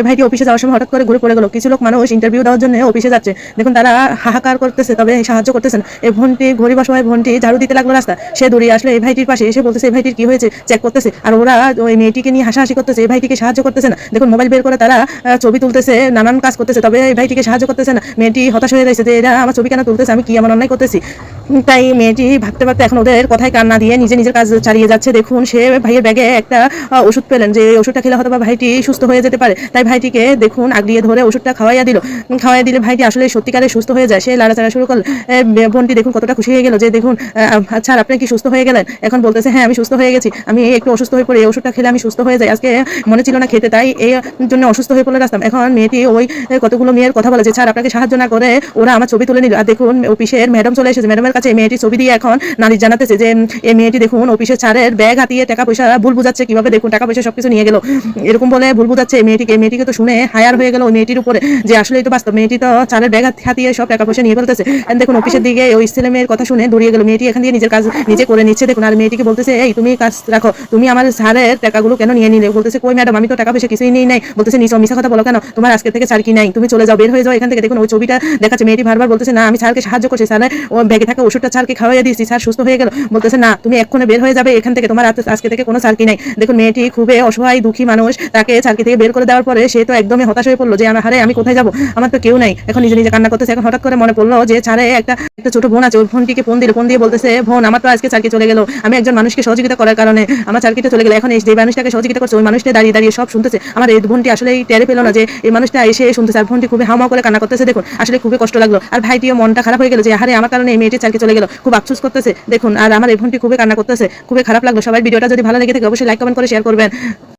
এই ভাইটি অফিসে যাওয়ার সময় হঠাৎ করে ঘুরে পড়ে গেল। কিছু লোক মানুষ ইন্টারভিউ দেওয়ার জন্য অফিসে যাচ্ছে। দেখুন, তারা হাহাকার করতেছে, তবে সাহায্য করতেছেন। এই ভনটি ঘড়ি সময় ভনটি ঝাড়ু দিতে লাগল রাস্তা। সে দৌড়িয়ে আসলে, এই ভাইটির পাশে এসে বলতেছে, এই ভাইটির কি হয়েছে? চেক করতেছে। আর ওরা ওই মেয়েটিকে নিয়ে হাসাহাসি করতেছে, এই ভাইটিকে সাহায্য করতেছে না। দেখুন মোবাইল বের করে তারা ছবি তুলতেছে, নানান কাজ করতেছে, তবে এই ভাইটিকে সাহায্য করতেছে না। মেয়েটি হতাশ হয়ে রয়েছে যে, এরা আমার ছবি কেন তুলতেছে? আমি কি আমার অন্যায় করতেছি? তাই মেয়েটি ভাবতে ভাবতে এখন ওদের কথায় কান্না দিয়ে নিজে নিজের কাজ চালিয়ে যাচ্ছে। দেখুন, সে ভাইয়ের ব্যাগে একটা ওষুধ পেলেন যে ওষুধটা খেলে হয়তো বা ভাইটি সুস্থ হয়ে যেতে পারে। তাই ভাইটিকে দেখুন, আগলিয়ে ধরে ওষুধটা খাওয়াইয়া দিল। খাওয়াইয়া দিলে ভাইটি আসলে সত্যিকারে সুস্থ হয়ে যায়। সে লাড়াচাড়া শুরু করল। বোনটি দেখুন কতটা খুশি হয়ে গেল যে দেখুন আচ্ছা আপনি কি সুস্থ হয়ে গেলেন? এখন বলতেছে হ্যাঁ আমি সুস্থ হয়ে গেছি। আমি একটু অসুস্থ হয়ে পড়ে এই ওষুধটা খেলে আমি সুস্থ হয়ে যাই। আজকে মনে ছিল না খেতে, তাই এই জন্য অসুস্থ হয়ে পড়লে রাস্তাম। এখন মেয়েটি ওই কতগুলো মেয়ের কথা বলে যে স্যার আপনাকে সাহায্য না করে ওরা আমার ছবি তুলে নিল। আর দেখুন, অফিসের ম্যাডাম চলে এসেছে। ম্যাডামের কাছে মেয়েটি ছবি দিয়ে এখন নারী জানাতেছে যে, এই মেয়েটি দেখুন অফিসের ছাড়ের ব্যাগ হাতিয়ে টাকা পয়সা, ভুল বুঝাচ্ছে কীভাবে দেখুন, টাকা পয়সা সবকিছু নিয়ে গেল। এরকম বলে ভুল বুঝাচ্ছে এই মেয়েটিকে। মেয়েটিকে তো শুনে হায়ার হয়ে গেল ওই মেয়েটির উপরে যে আসলে তো বাস্তব। মেয়েটি তো চালের ব্যাগ হাতিয়ে সব টাকা পয়সা নিয়ে ফেলতেছে। দেখুন অফিসের দিকে ওই ছেলে মেয়ের কথা শুনে দৌড়িয়ে গেল। মেয়েটি এখান দিয়ে নিজের কাজ নিজে করে নিচ্ছে। দেখুন, আর মেয়েটিকে বলতেছে, এই, তুমি কাজ রাখো। তুমি আমার সারের টাকাগুলো কেন নিয়ে নিলে? বলতেছে, কই ম্যাডাম আমি তো টাকা পয়সা কিছুই নিই নাই। বলতেছে নিচে মিশা কথা বলো কেন? তোমার আজকে থেকে চার কি নাই? তুমি চলে যাও, বের হয়ে যাও এখান থেকে। দেখুন, ওই ছবিটা দেখাচ্ছে। মেয়েটি বারবার বলতেছে, না, আমি স্যারকে সাহায্য করছি। স্যার ব্যাগে থাকা ওষুধটা স্যারকে খাওয়াইয়া দিয়েছি। স্যার সুস্থ হয়ে গেল। বলতেছে, না, তুমি এক্ষণে বের হয়ে যাবে। এখান থেকে তোমার আজকে থেকে কোনো সার্কি নাই। দেখুন, মেয়েটি খুবই অসহায়, দুঃখী মানুষ। তাকে সার্কি থেকে বের করে দেওয়ার পরে সে তো একদমই হতাশ হয়ে পড়ল যে, আমার হারে আমি কোথায় যাব? আমার তো কেউ নাই। এখন নিজে নিজে কান্না করতেছে। এখন হঠাৎ করে মনে পড়ল যে ছাড়ে একটা একটা ছোট বোন আছে। ওই বোনটিকে ফোন দিল। ফোন দিয়ে বলতেছে, বোন, আমার তো আজকে চারকি চলে গেল। আমি একজন মানুষকে সহযোগিতা করার কারণে আমার চারকিটা চলে গেল। এখন এই যে মানুষটাকে সহযোগিতা করছে, ওই মানুষটা দাঁড়িয়ে দাঁড়িয়ে সব শুনতেছে। আমার এই বোনটি আসলে টেরে পেল না যে, এই মানুষটা এসে শুনতেছে। আর ফোনটি খুবই হামা করে কান্না করতেছে। দেখুন, আসলে খুবই কষ্ট লাগল। আর ভাইটিও মনটা খারাপ হয়ে গেল যে হারে আমার কারণে এই মেয়েটি চারকি চলে গেল। খুব আফসোস করতেছে। দেখুন, আর আমার এই বোনটি খুবই কান্না করতেছে। খুবই খারাপ লাগল। সবাই ভিডিওটা যদি ভালো লেগে থাকে, অবশ্যই লাইক কমেন্ট করে শেয়ার করবেন।